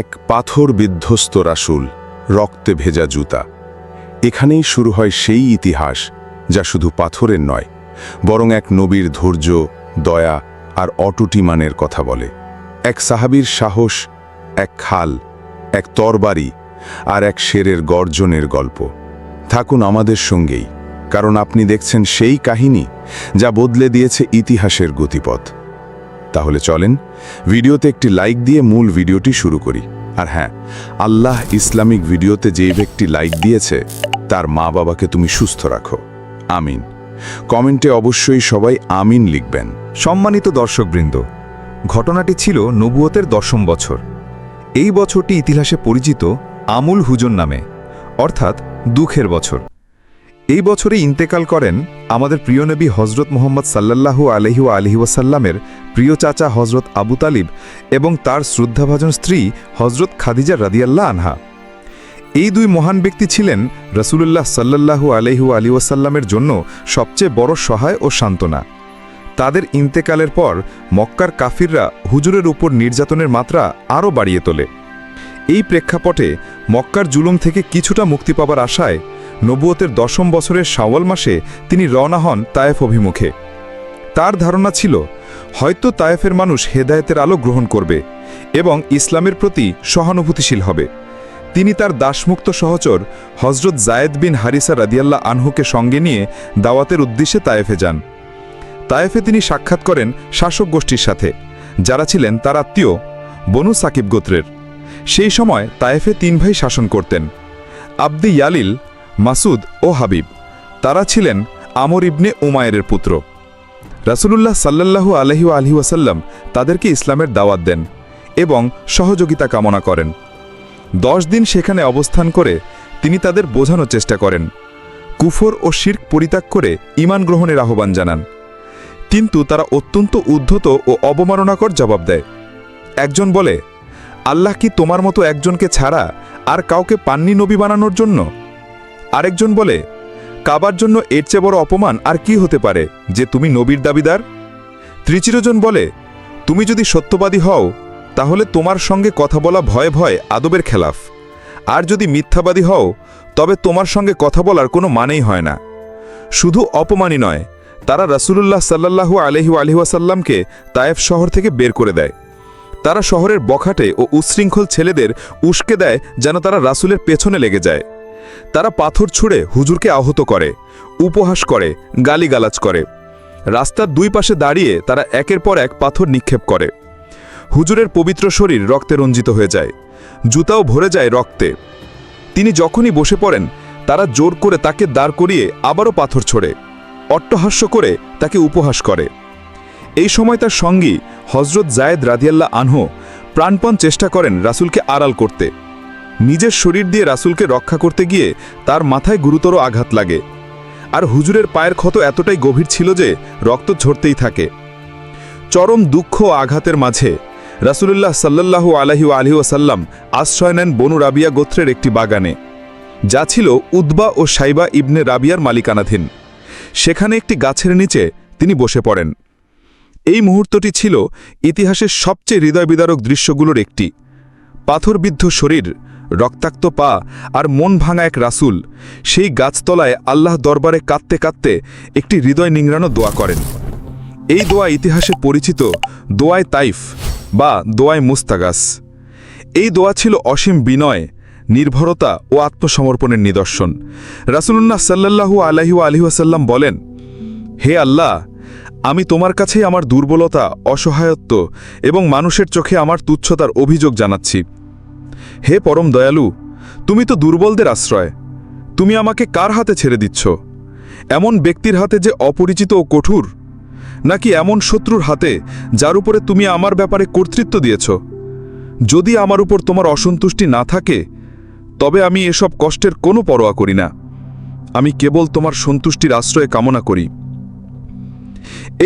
এক পাথর বিধ্বস্ত রাসুল, রক্তে ভেজা জুতা। এখানেই শুরু হয় সেই ইতিহাস, যা শুধু পাথরের নয়, বরং এক নবীর ধৈর্য, দয়া আর অটুটিমানের কথা বলে। এক সাহাবীর সাহস, এক খাল, এক তরবারি আর এক শেরের গর্জনের গল্প। থাকুন আমাদের সঙ্গেই, কারণ আপনি দেখছেন সেই কাহিনী, যা বদলে দিয়েছে ইতিহাসের গতিপথ। তাহলে চলেন ভিডিওতে একটি লাইক দিয়ে মূল ভিডিওটি শুরু করি। আর হ্যাঁ আল্লাহ ইসলামিক ভিডিওতে যে ব্যক্তি লাইক দিয়েছে, তার মা বাবাকে তুমি সুস্থ রাখো। আমিন। কমেন্টে অবশ্যই সবাই আমিন লিখবেন। সম্মানিত দর্শকবৃন্দ, ঘটনাটি ছিল নবুয়তের দশম বছর। এই বছরটি ইতিহাসে পরিচিত আমুল হুজন নামে, অর্থাৎ দুঃখের বছর। এই বছরে ইন্তেকাল করেন আমাদের প্রিয় নবী হজরত মোহাম্মদ সাল্লাল্লাহু আলহি আলহি ওয়াসাল্লামের প্রিয় চাচা হজরত আবু তালিব এবং তার শ্রদ্ধাভাজন স্ত্রী হজরত খাদিজা রাদিয়াল্লাহ আনহা। এই দুই মহান ব্যক্তি ছিলেন রসুলুল্লাহ সাল্লাল্লাহু আলহু আলী ওয়াসাল্লামের জন্য সবচেয়ে বড় সহায় ও সান্ত্বনা। তাদের ইন্তেকালের পর মক্কার কাফিররা হুজুরের উপর নির্যাতনের মাত্রা আরও বাড়িয়ে তোলে। এই প্রেক্ষাপটে মক্কার জুলুম থেকে কিছুটা মুক্তি পাবার আশায় নবুয়তের দশম বছরের শাওয়াল মাসে তিনি রওনা হন তায়েফ অভিমুখে। তার ধারণা ছিল হয়তো তায়েফের মানুষ হেদায়েতের আলো গ্রহণ করবে এবং ইসলামের প্রতি সহানুভূতিশীল হবে। তিনি তার দাসমুক্ত সহচর হজরত জায়েদ বিন হারিসা রাদিয়াল্লাহ আনহুকে সঙ্গে নিয়ে দাওয়াতের উদ্দেশ্যে তায়েফে যান। তায়েফে তিনি সাক্ষাৎ করেন শাসক গোষ্ঠীর সাথে, যারা ছিলেন তার আত্মীয় বনু সাকিব গোত্রের। সেই সময় তায়েফে তিন ভাই শাসন করতেন, আব্দি ইয়ালিল, মাসুদ ও হাবিব। তারা ছিলেন আমর ইবনে উমায়ের পুত্র। রাসূলুল্লাহ সাল্লাল্লাহু আলহি আলহি ওয়াসাল্লাম তাদেরকে ইসলামের দাওয়াত দেন এবং সহযোগিতা কামনা করেন। দশ দিন সেখানে অবস্থান করে তিনি তাদের বোঝানোর চেষ্টা করেন। কুফর ও শির্ক পরিত্যাগ করে ঈমান গ্রহণের আহ্বান জানান। কিন্তু তারা অত্যন্ত উদ্ধত ও অবমাননাকর জবাব দেয়। একজন বলে, আল্লাহ কি তোমার মতো একজনকে ছাড়া আর কাউকে পান্নি নবী বানানোর জন্য? আরেকজন বলে কাবার জন্য এর চেয়ে বড় অপমান আর কি হতে পারে যে তুমি নবীর দাবিদার? ত্রিচিরজন বলে, তুমি যদি সত্যবাদী হও, তাহলে তোমার সঙ্গে কথা বলা ভয়ে ভয় আদবের খেলাফ। আর যদি মিথ্যাবাদী হও, তবে তোমার সঙ্গে কথা বলার কোনো মানেই হয় না। শুধু অপমানই নয়, তারা রাসূলুল্লাহ সাল্লাল্লাহু আলহি আলহিহাসাল্লামকে তায়েফ শহর থেকে বের করে দেয়। তারা শহরের বখাটে ও উচ্ছৃঙ্খল ছেলেদের উস্কে দেয় যেন তারা রাসূলের পেছনে লেগে যায়। তারা পাথর ছুঁড়ে হুজুরকে আহত করে, উপহাস করে, গালিগালাজ করে। রাস্তার দুই পাশে দাঁড়িয়ে তারা একের পর এক পাথর নিক্ষেপ করে। হুজুরের পবিত্র শরীর রক্তে রঞ্জিত হয়ে যায়, জুতাও ভরে যায় রক্তে। তিনি যখনই বসে পড়েন, তারা জোর করে তাকে দাঁড় করিয়ে আবারও পাথর ছোড়ে, অট্টহাস্য করে তাকে উপহাস করে। এই সময় তার সঙ্গী হজরত জায়েদ রাদিয়াল্লাহ আনহো প্রাণপণ চেষ্টা করেন রাসূলকে আড়াল করতে। নিজের শরীর দিয়ে রাসুলকে রক্ষা করতে গিয়ে তার মাথায় গুরুতর আঘাত লাগে। আর হুজুরের পায়ের ক্ষত এতটাই গভীর ছিল যে রক্ত ঝরতেই থাকে। চরম দুঃখ ও আঘাতের মাঝে রাসূলুল্লাহ সাল্লাল্লাহু আলহি আলহি আশ্রয় নেন বনু রাবিয়া গোত্রের একটি বাগানে, যা ছিল উদ্বা ও সাইবা ইবনে রাবিয়ার মালিকানাধীন। সেখানে একটি গাছের নিচে তিনি বসে পড়েন। এই মুহূর্তটি ছিল ইতিহাসের সবচেয়ে হৃদয়বিদারক দৃশ্যগুলোর একটি। পাথরবিদ্ধ শরীর রক্তাক্ত পা আর মন ভাঙা এক রাসূল, সেই গাছতলায় আল্লাহ দরবারে কাঁদতে কাঁদতে একটি হৃদয় নিংড়ানো দোয়া করেন। এই দোয়া ইতিহাসে পরিচিত দোয়ায় তাইফ বা দোয়ায় মুস্তাগাস। এই দোয়া ছিল অসীম বিনয়, নির্ভরতা ও আত্মসমর্পণের নিদর্শন। রাসূলুল্লাহ সাল্লাল্লাহু আলাইহি আলহিহাসাল্লাম বলেন, হে আল্লাহ, আমি তোমার কাছেই আমার দুর্বলতা, অসহায়ত্ব এবং মানুষের চোখে আমার তুচ্ছতার অভিযোগ জানাচ্ছি। হে পরম দয়ালু, তুমি তো দুর্বলদের আশ্রয়। তুমি আমাকে কার হাতে ছেড়ে দিচ্ছ? এমন ব্যক্তির হাতে যে অপরিচিত ও কঠোর, নাকি এমন শত্রুর হাতে যার উপরে তুমি আমার ব্যাপারে কর্তৃত্ব দিয়েছ? যদি আমার উপর তোমার অসন্তুষ্টি না থাকে, তবে আমি এসব কষ্টের কোনো পরোয়া করি না। আমি কেবল তোমার সন্তুষ্টির আশ্রয়ে কামনা করি।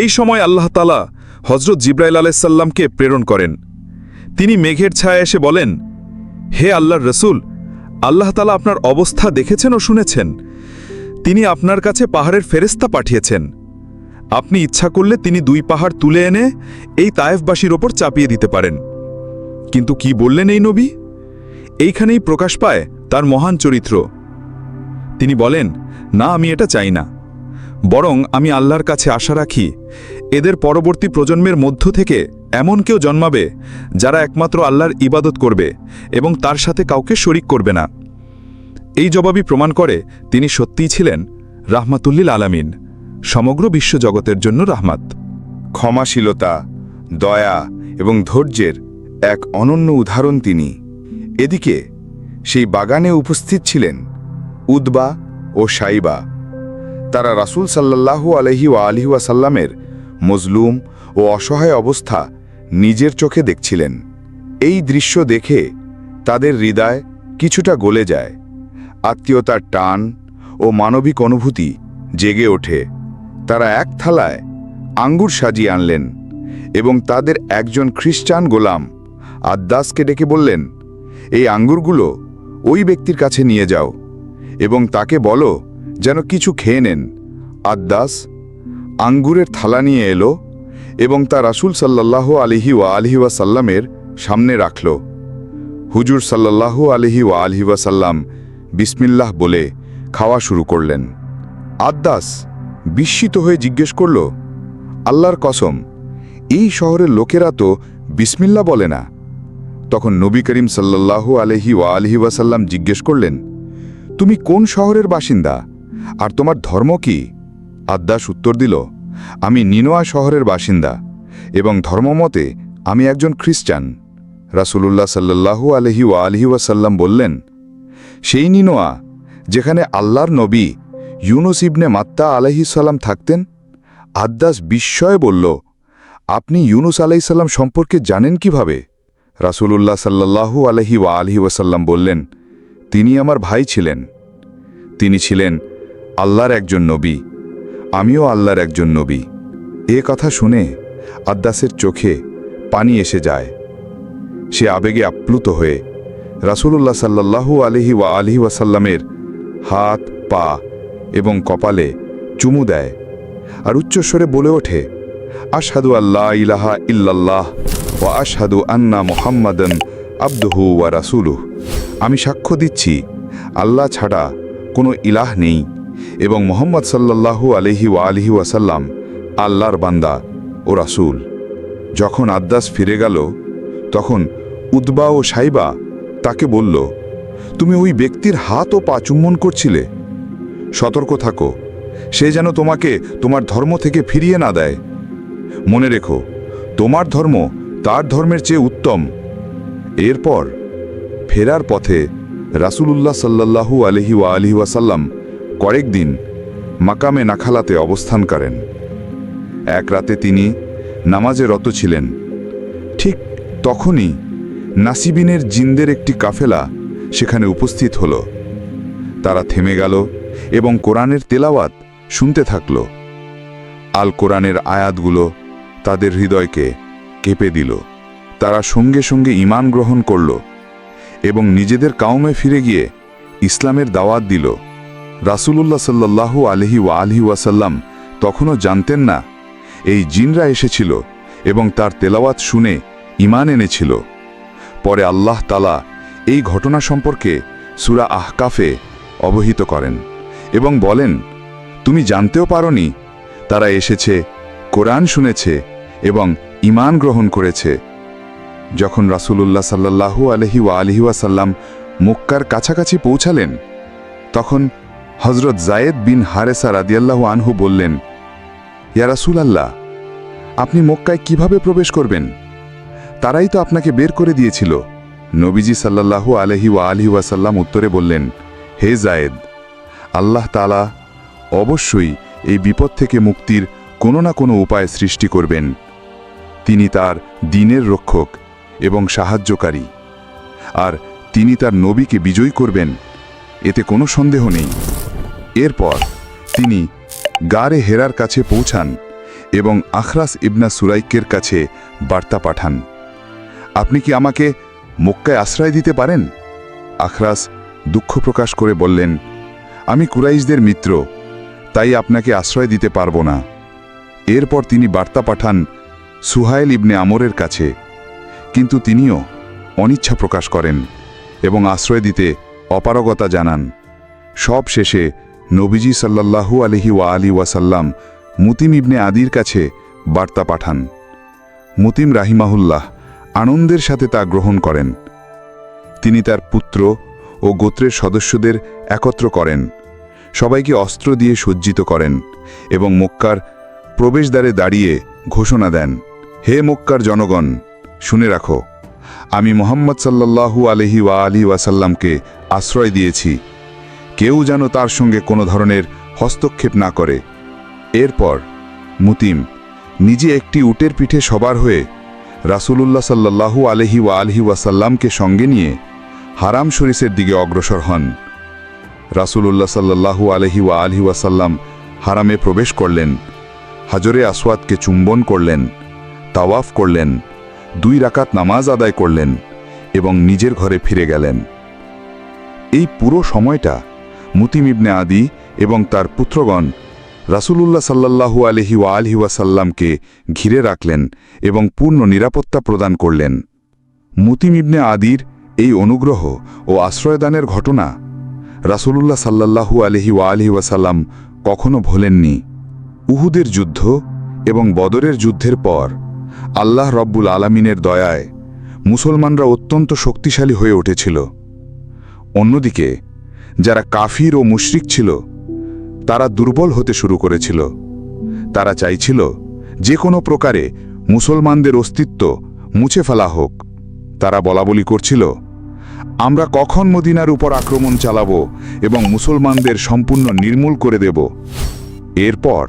এই সময় আল্লাহ তালা হজরত জিব্রাইল আলাইসাল্লামকে প্রেরণ করেন। তিনি মেঘের ছায়া এসে বলেন হে আল্লাহর রসুল, আল্লাহ তালা আপনার অবস্থা দেখেছেন ও শুনেছেন। তিনি আপনার কাছে পাহাড়ের ফেরেস্তা পাঠিয়েছেন। আপনি ইচ্ছা করলে তিনি দুই পাহাড় তুলে এনে এই তায়েফবাসীর ওপর চাপিয়ে দিতে পারেন। কিন্তু কি বললেন এই নবী? এইখানেই প্রকাশ পায় তার মহান চরিত্র। তিনি বলেন, না, আমি এটা চাই না। বরং আমি আল্লাহর কাছে আশা রাখি, এদের পরবর্তী প্রজন্মের মধ্য থেকে এমন কেউ জন্মাবে যারা একমাত্র আল্লাহর ইবাদত করবে এবং তার সাথে কাউকে শরিক করবে না। এই জবাবই প্রমাণ করে তিনি সত্যিই ছিলেন রাহমাতুল্লিল আলামিন, সমগ্র বিশ্বজগতের জন্য রাহমাত। ক্ষমাশীলতা, দয়া এবং ধৈর্যের এক অনন্য উদাহরণ তিনি। এদিকে সেই বাগানে উপস্থিত ছিলেন উদবা ও সাইবা। তারা রাসূল সাল্লাল্লাহু আলহি ওয়া আলিহি ওয়াসাল্লামের মজলুম ও অসহায় অবস্থা নিজের চোখে দেখছিলেন। এই দৃশ্য দেখে তাদের হৃদয় কিছুটা গলে যায়। আত্মীয়তার টান ও মানবিক অনুভূতি জেগে ওঠে। তারা এক থালায় আঙ্গুর সাজিয়ে আনলেন এবং তাদের একজন খ্রিস্টান গোলাম আদ্দাসকে ডেকে বললেন, এই আঙ্গুরগুলো ওই ব্যক্তির কাছে নিয়ে যাও এবং তাকে বলো যেন কিছু খেয়ে নেন। আদ্দাস আঙ্গুরের থালা নিয়ে এলো এবং তা রাসূল সাল্লাল্লাহু আলিহি ওয়া আলিহি ওয়াসাল্লামের সামনে রাখল। হুজুর সাল্লাল্লাহু আলিহি ওয়া আলিহি ওয়াসাল্লাম বিসমিল্লাহ বলে খাওয়া শুরু করলেন। আদ্দাস বিস্মিত হয়ে জিজ্ঞেস করল, আল্লাহর কসম, এই শহরের লোকেরা তো বিসমিল্লা বলে না? তখন নবী করিম সাল্লাল্লাহু আলহি ওয়া আলহি ওয়াসাল্লাম জিজ্ঞেস করলেন, তুমি কোন শহরের বাসিন্দা? আর তোমার ধর্ম কি? আদ্দাস উত্তর দিল, আমি নিনোয়া শহরের বাসিন্দা, এবং ধর্মমতে আমি একজন খ্রিস্টান। রাসূলুল্লাহ সাল্লাল্লাহু আলহি ওয়া আলহি ওয়াসাল্লাম বললেন, সেই নিনোয়া, যেখানে আল্লাহর নবী ইউনুস ইবনে মাত্তা আলহিসাল্লাম থাকতেন? আদ্দাস বিস্ময়ে বলল, আপনি ইউনুস আলাইসাল্লাম সম্পর্কে জানেন কীভাবে? রাসূলুল্লাহ সাল্লাল্লাহু আলহি ওয়া আলহি ওয়াসাল্লাম বললেন, তিনি আমার ভাই ছিলেন। তিনি ছিলেন আল্লাহর একজন নবী। আমিও আল্লাহর একজন নবী। এ কথা শুনে আদ্দাসের চোখে পানি এসে যায়। সে আবেগে আপ্লুত হয়ে রাসূলুল্লাহ সাল্লাল্লাহু আলহি ওয়া আলহি ওয়াসাল্লামের হাত, পা এবং কপালে চুমু দেয় আর উচ্চস্বরে বলে ওঠে, আশহাদু আল্লাহ ইলাহা ইল্লাল্লাহ ও আশহাদু আন্না মোহাম্মদন আব্দুহু ওয়া রাসূলুহ। আমি সাক্ষ্য দিচ্ছি, আল্লাহ ছাড়া কোনো ইলাহ নেই। এবং মোহাম্মদ সাল্লাল্লাহু আলহি ওয়া আলহি ওয়াসাল্লাম আল্লাহর বান্দা ও রাসূল। যখন আদ্দাস ফিরে গেল, তখন উদ্বা ও সাইবা তাকে বলল, তুমি ওই ব্যক্তির হাত ও পা চুম্বন করছিলে। সতর্ক থাকো, সে যেন তোমাকে তোমার ধর্ম থেকে ফিরিয়ে না দেয়। মনে রেখো, তোমার ধর্ম তার ধর্মের চেয়ে উত্তম। এরপর ফেরার পথে রাসূলুল্লাহ সাল্লাল্লাহু আলহি ওয়া আলহি ওয়াসাল্লাম কয়েকদিন মাকামে নাখালাতে অবস্থান করেন। এক রাতে তিনি নামাজে রত ছিলেন। ঠিক তখনই নাসিবিনের জিন্দের একটি কাফেলা সেখানে উপস্থিত হল। তারা থেমে গেল এবং কোরআনের তেলাওয়াত শুনতে থাকল। আল কোরআনের আয়াতগুলো তাদের হৃদয়কে কেঁপে দিল। তারা সঙ্গে সঙ্গে ঈমান গ্রহণ করল এবং নিজেদের কাউমে ফিরে গিয়ে ইসলামের দাওয়াত দিল। রাসূলুল্লাহ সাল্লাল্লাহু আলহি ওয়া আলহি ওয়াসাল্লাম তখনও জানতেন না, এই জিনরা এসেছিল এবং তার তেলাওয়াত শুনে ইমান এনেছিল। পরে আল্লাহ তালা এই ঘটনা সম্পর্কে সুরা আহকাফে অবহিত করেন এবং বলেন, তুমি জানতেও পারনি, তারা এসেছে, কোরআন শুনেছে এবং ঈমান গ্রহণ করেছে। যখন রাসূলুল্লাহ সাল্লাল্লাহু আলহি ওয়া আলহি ওয়াসাল্লাম মক্কার কাছাকাছি পৌঁছালেন, তখন হজরত জায়েদ বিন হারেসা রাদিয়াল্লাহু আনহু বললেন, ইয়া রাসূলাল্লাহ, আপনি মক্কায় কীভাবে প্রবেশ করবেন? তারাই তো আপনাকে বের করে দিয়েছিল। নবীজি সাল্লাল্লাহু আলহি ওয়া আলহি ওয়াসাল্লাম উত্তরে বললেন, হে জায়েদ, আল্লাহ তালা অবশ্যই এই বিপদ থেকে মুক্তির কোনো না কোনো উপায় সৃষ্টি করবেন। তিনি তার দিনের রক্ষক এবং সাহায্যকারী। আর তিনি তার নবীকে বিজয়ী করবেন, এতে কোনো সন্দেহ নেই। এরপর তিনি গারে হেরার কাছে পৌঁছান এবং আখরাস ইবনা সুরাইকের কাছে বার্তা পাঠান। আপনি কি আমাকে মক্কায় আশ্রয় দিতে পারেন? আখরাস দুঃখ প্রকাশ করে বললেন, আমি কুরাইশদের মিত্র, তাই আপনাকে আশ্রয় দিতে পারব না। এরপর তিনি বার্তা পাঠান সুহাইল ইবনে আমরের কাছে। কিন্তু তিনিও অনিচ্ছা প্রকাশ করেন এবং আশ্রয় দিতে অপারগতা জানান। সব শেষে নবীজি সাল্লাল্লাহু আলহি ওয়া আলী ওয়াসাল্লাম মুতিম ইবনে আদির কাছে বার্তা পাঠান। মুতিম রাহিমাহুল্লাহ আনন্দের সাথে তা গ্রহণ করেন। তিনি তার পুত্র ও গোত্রের সদস্যদের একত্র করেন। সবাইকে অস্ত্র দিয়ে সজ্জিত করেন এবং মক্কার প্রবেশদ্বারে দাঁড়িয়ে ঘোষণা দেন, হে মক্কার জনগণ, শুনে রাখো, আমি মোহাম্মদ সাল্লাল্লাহু আলহি ওয়া আলী ওয়াসাল্লামকে আশ্রয় দিয়েছি। কেউ যেন তার সঙ্গে কোনো ধরনের হস্তক্ষেপ না করে। এরপর মুতিম নিজে একটি উটের পিঠে সবার হয়ে রাসূলুল্লাহ সাল্লাল্লাহু আলহি ওয়া আলহি ওয়াসাল্লামকে সঙ্গে নিয়ে হারাম শরীফের দিকে অগ্রসর হন। রাসূলুল্লাহ সাল্লাল্লাহু আলহি ওয়া আলহি ওয়াসাল্লাম হারামে প্রবেশ করলেন, হাজরে আসওয়াদকে চুম্বন করলেন, তাওয়াফ করলেন, দুই রাকাত নামাজ আদায় করলেন এবং নিজের ঘরে ফিরে গেলেন। এই পুরো সময়টা মুতিম ইবনে আদি এবং তার পুত্রগণ রাসূলুল্লাহ সাল্লাল্লাহু আলহি ওয়া আলহি ওয়াসাল্লামকে ঘিরে রাখলেন এবং পূর্ণ নিরাপত্তা প্রদান করলেন। মুতিম ইবনে আদির এই অনুগ্রহ ও আশ্রয়দানের ঘটনা রাসূলুল্লাহ সাল্লাল্লাহু আলহি ওয়া আলহি ওয়াসাল্লাম কখনো ভোলেননি। উহুদের যুদ্ধ এবং বদরের যুদ্ধের পর আল্লাহ রব্বুল আলামিনের দয়ায় মুসলমানরা অত্যন্ত শক্তিশালী হয়ে উঠেছিল। অন্যদিকে যারা কাফির ও মুশরিক ছিল, তারা দুর্বল হতে শুরু করেছিল। তারা চাইছিল, যে কোনো প্রকারে মুসলমানদের অস্তিত্ব মুছে ফেলা হোক। তারা বলাবলি করছিল, আমরা কখন মদিনার উপর আক্রমণ চালাব এবং মুসলমানদের সম্পূর্ণ নির্মূল করে দেব? এরপর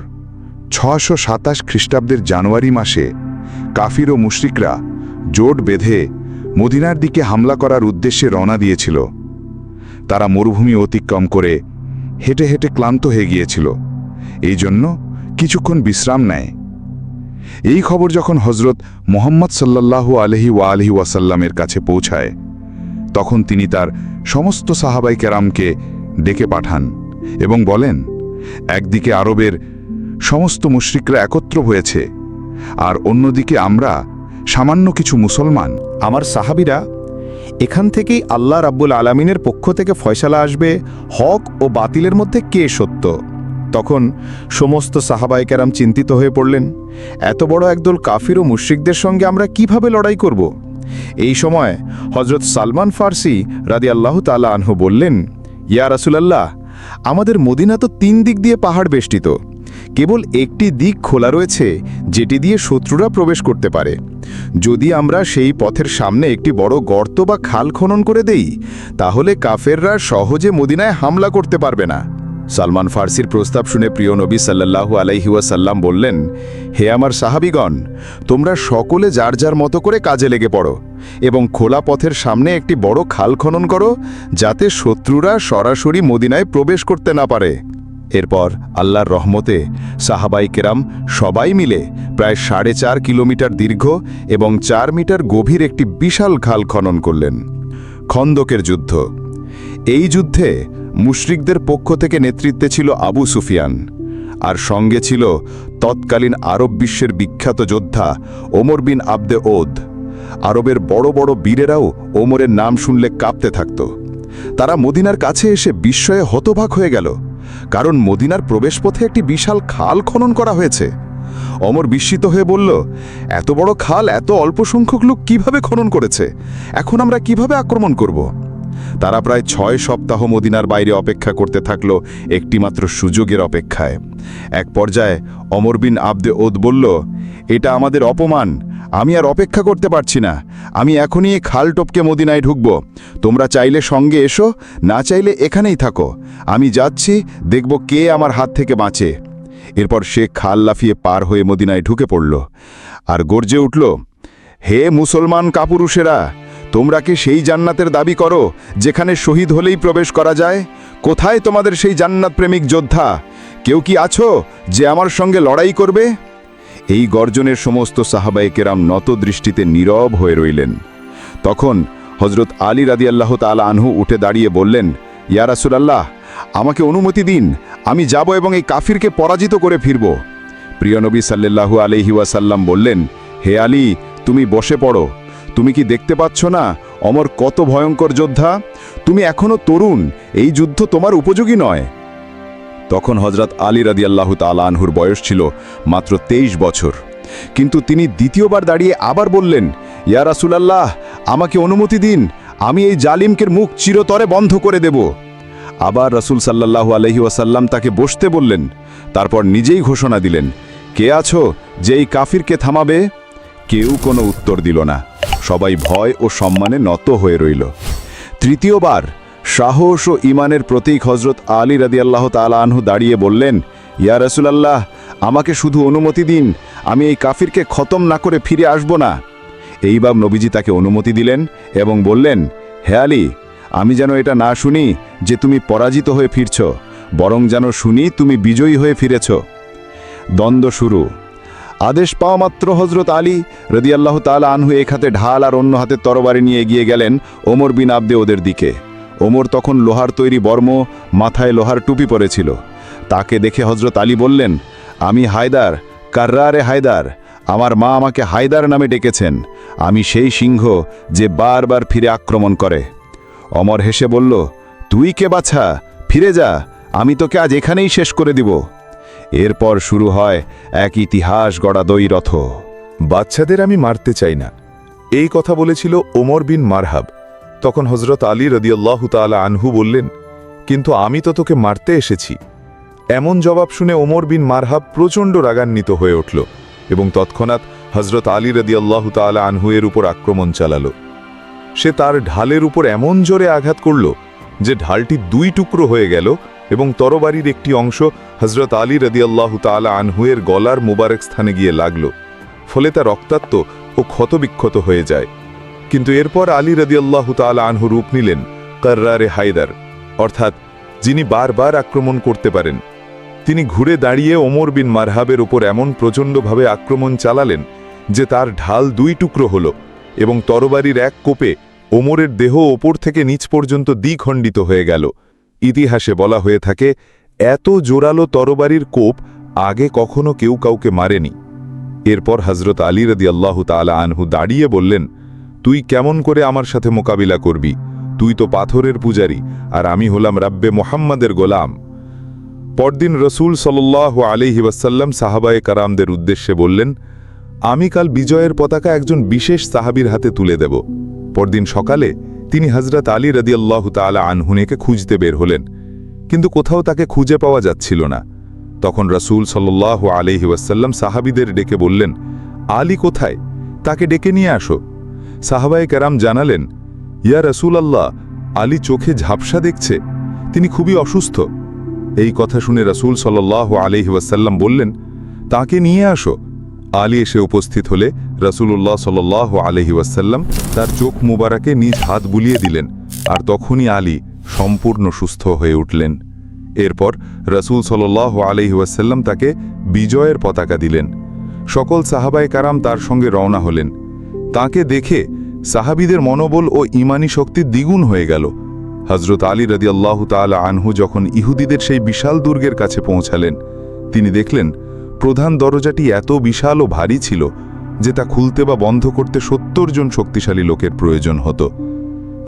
ছশো সাতাশ খ্রিস্টাব্দের জানুয়ারি মাসে কাফির ও মুশরিকরা জোট বেঁধে মদিনার দিকে হামলা করার উদ্দেশ্যে রওনা দিয়েছিল। তারা মরুভূমি অতিক্রম করে হেঁটে হেঁটে ক্লান্ত হয়ে গিয়েছিল। এই জন্য কিছুক্ষণ বিশ্রাম নেয়। এই খবর যখন হজরত মোহাম্মদ সাল্লাল্লাহু আলহি ওয়া আলহি ওয়াসাল্লামের কাছে পৌঁছায়, তখন তিনি তার সমস্ত সাহাবাই কেরামকে ডেকে পাঠান এবং বলেন, একদিকে আরবের সমস্ত মুশরিকরা একত্র হয়েছে, আর অন্যদিকে আমরা সামান্য কিছু মুসলমান। আমার সাহাবিরা এখান থেকেই আল্লাহ রাব্বুল আলামিনের পক্ষ থেকে ফয়সালা আসবে, হক ও বাতিলের মধ্যে কে সত্য? তখন সমস্ত সাহাবাই কেরাম চিন্তিত হয়ে পড়লেন, এত বড় একদল কাফির ও মুশ্রিকদের সঙ্গে আমরা কীভাবে লড়াই করব? এই সময় হজরত সালমান ফার্সি রাদি আল্লাহ তালা আনহু বললেন, ইয়া রাসুলাল্লাহ, আমাদের মদিনা তো তিন দিক দিয়ে পাহাড় বেষ্টিত। কেবল একটি দিক খোলা রয়েছে, যেটি দিয়ে শত্রুরা প্রবেশ করতে পারে। যদি আমরা সেই পথের সামনে একটি বড় গর্ত বা খাল খনন করে দেই, তাহলে কাফেররা সহজে মদিনায় হামলা করতে পারবে না। সালমান ফার্সির প্রস্তাব শুনে প্রিয় নবী সাল্লাল্লাহু আলাইহুয়াসাল্লাম বললেন, হে আমার সাহাবিগণ, তোমরা সকলে যার যার মতো করে কাজে লেগে পড়ো এবং খোলা পথের সামনে একটি বড় খাল খনন করো, যাতে শত্রুরা সরাসরি মদিনায় প্রবেশ করতে না পারে। এরপর আল্লাহর রহমতে সাহাবাই কেরাম সবাই মিলে প্রায় সাড়ে চার কিলোমিটার দীর্ঘ এবং চার মিটার গভীর একটি বিশাল খাল খনন করলেন। খন্দকের যুদ্ধ। এই যুদ্ধে মুশরিকদের পক্ষ থেকে নেতৃত্বে ছিল আবু সুফিয়ান। আর সঙ্গে ছিল তৎকালীন আরব বিশ্বের বিখ্যাত যোদ্ধা ওমর বিন আবদে ওদ। আরবের বড় বড় বীরেরাও ওমরের নাম শুনলে কাঁপতে থাকত। তারা মদিনার কাছে এসে বিস্ময়ে হতবাক হয়ে গেল। কারণ মদিনার প্রবেশপথে একটি বিশাল খাল খনন করা হয়েছে। অমর বিস্মিত হয়ে বলল, এত বড় খাল, এত অল্প সংখ্যক লোক কীভাবে খনন করেছে? এখন আমরা কীভাবে আক্রমণ করব? তারা প্রায় ছয় সপ্তাহ মদিনার বাইরে অপেক্ষা করতে থাকল একটিমাত্র সুযোগের অপেক্ষায়। এক পর্যায়ে অমর বিন আবদে ওদ বলল, এটা আমাদের অপমান আমি আর অপেক্ষা করতে পারছি না। আমি এখনই খাল টপকে মদিনায় ঢুকব। তোমরা চাইলে সঙ্গে এসো, না চাইলে এখানেই থাকো। আমি যাচ্ছি, দেখব কে আমার হাত থেকে বাঁচে। এরপর সে খাল লাফিয়ে পার হয়ে মদিনায় ঢুকে পড়ল। আর গর্জে উঠল, হে মুসলমান কাপুরুষেরা, তোমরা কি সেই জান্নাতের দাবি করো, যেখানে শহীদ হলেই প্রবেশ করা যায়? কোথায় তোমাদের সেই জান্নাত প্রেমিক যোদ্ধা? কেউ কি আছো যে আমার সঙ্গে লড়াই করবে? এই গর্জনের সমস্ত সাহাবাই কেরাম নত দৃষ্টিতে নীরব হয়ে রইলেন। তখন হজরত আলী রাদি আল্লাহ তালা আনহু উঠে দাঁড়িয়ে বললেন, ইয়া রাসূলাল্লাহ, আমাকে অনুমতি দিন, আমি যাব এবং এই কাফিরকে পরাজিত করে ফিরব। প্রিয় নবী সাল্লাল্লাহু আলহি ওয়াসাল্লাম বললেন, হে আলী, তুমি বসে পড়ো। তুমি কি দেখতে পাচ্ছ না, অমর কত ভয়ঙ্কর যোদ্ধা? তুমি এখনও তরুণ, এই যুদ্ধ তোমার উপযোগী নয়। তখন হজরত আলী রাদিয়াল্লাহু তাআলা আনহুর বয়স ছিল মাত্র তেইশ বছর। কিন্তু তিনি দ্বিতীয়বার দাঁড়িয়ে আবার বললেন, ইয়া রাসূলাল্লাহ, আমাকে অনুমতি দিন, আমি এই জালিমকের মুখ চিরতরে বন্ধ করে দেব। আবার রাসূল সাল্লাল্লাহু আলহি ওয়াসাল্লাম তাকে বসতে বললেন, তারপর নিজেই ঘোষণা দিলেন, কে আছো যে এই কাফিরকে থামাবে? কেউ কোনো উত্তর দিল না। সবাই ভয় ও সম্মানে নত হয়ে রইল। তৃতীয়বার সাহস ও ইমানের প্রতীক হজরত আলী রাদিয়াল্লাহ আনহু দাঁড়িয়ে বললেন, ইয়া রসুলাল্লাহ, আমাকে শুধু অনুমতি দিন, আমি এই কাফিরকে খতম না করে ফিরে আসব না। এইবার নবীজি তাকে অনুমতি দিলেন এবং বললেন, হে আলী, আমি যেন এটা না শুনি যে তুমি পরাজিত হয়ে ফিরছ, বরং যেন শুনি তুমি বিজয়ী হয়ে ফিরেছ। দ্বন্দ্ব শুরু। আদেশ পাওয়া মাত্র হজরত আলী রদিয়াল্লাহ তালা আনহু এক হাতে ঢাল আর অন্য হাতে তরবারি নিয়ে এগিয়ে গেলেন ওমর বিন আবদে ওদের দিকে। ওমর তখন লোহার তৈরি বর্ম মাথায় লোহার টুপি পরেছিল। তাকে দেখে হজরত আলী বললেন, আমি হায়দার, কার্রারে হায়দার, আমার মা আমাকে হায়দার নামে ডেকেছেন। আমি সেই সিংহ যে বারবার ফিরে আক্রমণ করে। অমর হেসে বলল, তুই কে বাছা? ফিরে যা, আমি তোকে আজ এখানেই শেষ করে দিব। এরপর শুরু হয় এক ইতিহাস গড়া দৈরথ বাচ্চাদের আমি মারতে চাই না। এই কথা বলেছিল ওমর বিন মারহাব। তখন হজরত আলী রদিয়াল্লাহু তাআলা আনহু বললেন, কিন্তু আমি তো তোকে মারতে এসেছি। এমন জবাব শুনে ওমর বিন মারহাব প্রচণ্ড রাগান্বিত হয়ে উঠল এবং তৎক্ষণাৎ হজরত আলী রদিয়াল্লাহু তাআলা আনহু এর উপর আক্রমণ চালাল। সে তার ঢালের উপর এমন জোরে আঘাত করল যে ঢালটি দুই টুকরো হয়ে গেল এবং তরবারির একটি অংশ হজরত আলী রদিয়াল্লাহু তাআলা আনহুয়ের গলার মুবারক স্থানে গিয়ে লাগল, ফলে তা রক্তাক্ত ও ক্ষতবিক্ষত হয়ে যায়। কিন্তু এরপর আলী রদিয়াল্লাহু তাআলা আনহু রূপ নিলেন কর্রারে হায়দার, অর্থাৎ যিনি বারবার আক্রমণ করতে পারেন। তিনি ঘুরে দাঁড়িয়ে ওমর বিন মারহাবের উপর এমন প্রচণ্ডভাবে আক্রমণ চালালেন যে তার ঢাল দুই টুকরো হল এবং তরবারির এক কোপে ওমরের দেহ ওপর থেকে নিচ পর্যন্ত দ্বিখণ্ডিত হয়ে গেল। ইতিহাসে বলা হয়ে থাকে, এত জোরালো তরবারির কোপ আগে কখনো কেউ কাউকে মারেনি। এরপর হজরত আলী রদি আল্লাহ তালা আনহু দাঁড়িয়ে বললেন তুই কেমন করে আমার সাথে মোকাবিলা করবি? তুই তো পাথরের পূজারি, আর আমি হলাম রাব্বে মোহাম্মদের গোলাম। পরদিন রসুল সাল্লাহ আলিহি ওয়াসাল্লাম সাহাবায়ে কারামদের উদ্দেশ্যে বললেন, আমি কাল বিজয়ের পতাকা একজন বিশেষ সাহাবির হাতে তুলে দেব। পরদিন সকালে তিনি হজরত আলী রদিয়াল্লাহ তালা আনহুনেকে খুঁজতে বের হলেন, কিন্তু কোথাও তাকে খুঁজে পাওয়া যাচ্ছিল না। তখন রসুল সাল্লাহ আলহি ওয়াসাল্লাম সাহাবিদের ডেকে বললেন, আলী কোথায়? তাকে ডেকে নিয়ে আসো। সাহাবায়ে কেরাম জানালেন, ইয়া রসুল আল্লাহ আলী চোখে ঝাপসা দেখছে, তিনি খুবই অসুস্থ। এই কথা শুনে রসুল সাল্লাহ আলহি ওয়াসাল্লাম বললেন, তাকে নিয়ে আসো। আলী এসে উপস্থিত হলে রসুল্লাহ সাল আলহি ওয়াসাল্লাম তার চোখ মুবারাকে নিজ হাত বুলিয়ে দিলেন আর তখনই আলী সম্পূর্ণ সুস্থ হয়ে উঠলেন। এরপর রসুল সাল আলহি ওয়াসাল্লাম তাকে বিজয়ের পতাকা দিলেন। সকল সাহাবায় কারাম তার সঙ্গে রওনা হলেন। তাকে দেখে সাহাবিদের মনোবল ও ইমানি শক্তি দ্বিগুণ হয়ে গেল। হজরত আলী রদি আল্লাহ তালা আনহু যখন ইহুদিদের সেই বিশাল দুর্গের কাছে পৌঁছালেন, তিনি দেখলেন, প্রধান দরজাটি এত বিশাল ও ভারী ছিল যে তা খুলতে বা বন্ধ করতে সত্তর জন শক্তিশালী লোকের প্রয়োজন হতো।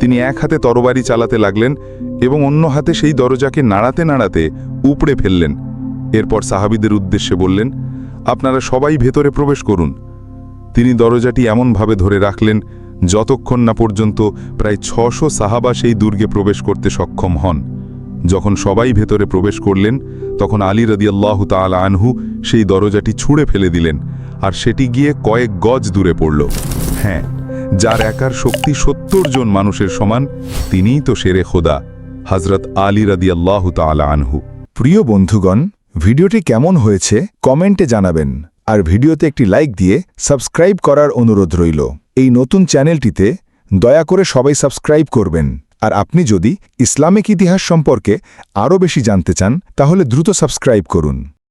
তিনি এক হাতে তরবারি চালাতে লাগলেন এবং অন্য হাতে সেই দরজাকে নাড়াতে নাড়াতে উপড়ে ফেললেন। এরপর সাহাবিদের উদ্দেশ্যে বললেন, আপনারা সবাই ভেতরে প্রবেশ করুন। তিনি দরজাটি এমনভাবে ধরে রাখলেন, যতক্ষণ না পর্যন্ত প্রায় ছশো সাহাবা সেই দুর্গে প্রবেশ করতে সক্ষম হন। যখন সবাই ভেতরে প্রবেশ করলেন, তখন আলী রদিয়াল্লাহ তাল আনহু সেই দরজাটি ছুঁড়ে ফেলে দিলেন আর সেটি গিয়ে কয়েক গজ দূরে পড়ল। হ্যাঁ যার একার শক্তি সত্তর জন মানুষের সমান, তিনিই তো সেরে খোদা হজরত আলী রদিয়াল্লাহ তাল আনহু। প্রিয় বন্ধুগণ, ভিডিওটি কেমন হয়েছে কমেন্টে জানাবেন। আর ভিডিওতে একটি লাইক দিয়ে সাবস্ক্রাইব করার অনুরোধ রইল। এই নতুন চ্যানেলটিতে দয়া করে সবাই সাবস্ক্রাইব করবেন। আর আপনি যদি ইসলামিক ইতিহাস সম্পর্কে আরও বেশি জানতে চান, তাহলে দ্রুত সাবস্ক্রাইব করুন।